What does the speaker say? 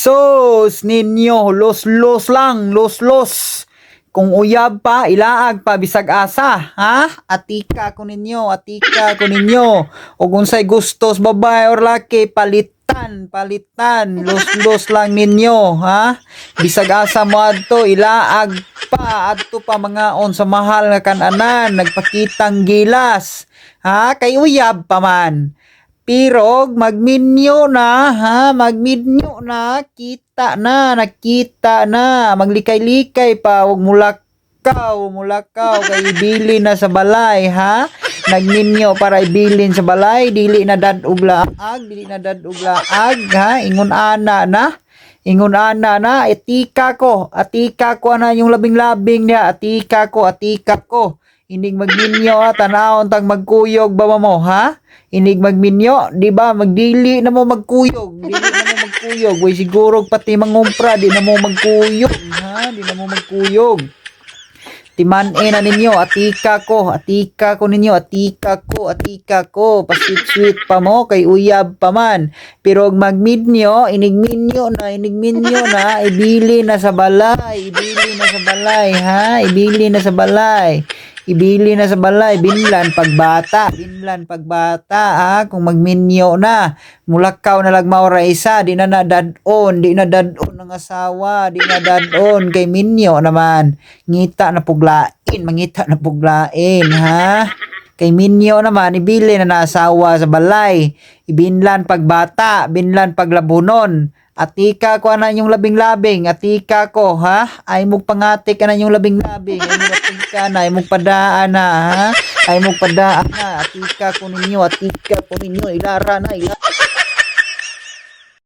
Sus ninyo, los-los lang, los-los. Kung uyab pa, ilaag pa, bisag asa, ha? Atika ko ninyo, atika ko ninyo. O kung say gustos, babae or laki, palitan, palitan, los-los lang ninyo, ha? Bisag asa mo adto, ilaag pa, adto pa mga on sa mahal nga kananan, nagpakitang gilas, ha? Kay uyab pa man. Pirog, magminyo na, ha? Magminyo na, kita na, nakita na, maglikay-likay pa, huwag mulakaw, mulakaw, kay ibili na sa balay, ha? Nagminyo para ibilin sa balay, dili na dadug laag, dili na dadug laag, ha? Ingon ana na, ingon ana na, etika ko, atika ko na yung labing-labing niya, atika ko, atika ko. Inig magminyo tanawon tag magkuyog ba mo ha? Inig magminyo, di ba? Magdili na mo magkuyog, dili na mo magkuyog. Way siguro pati mangumpra, di na mo magkuyog ha? Di na mo magkuyog. Timan na ninyo, atika ko, atika ko ninyo, atika ko, atika ko, pasit-sweet pa mo, kay uyab pa man. Pero og magmidnyo, inigminyo na, inigminyo na, ibili na sa balay, ibili na sa balay, ha? Ibili na sa balay. Ibili na sa balay, binlan pagbata, binlan pagbata, ha? Kung magminyo na, mulakaw na lang maura isa, di na nadadon, di na dadon ng asawa, di na dadon kay minyo naman. Ngita na puglain, mangita na puglain, ha? Kay minyo naman, ibili na na asawa sa balay. Ibinlan pagbata, binlan paglabunon. Atika ko na yung labing-labing, atika ko, ha? Ay mo pangati ka na yung labing-labing, ay atika na, ay mo padaan na, ha? Ay mo padaan na, atika ko ninyo, atika ko ninyo, ilara na, ilara.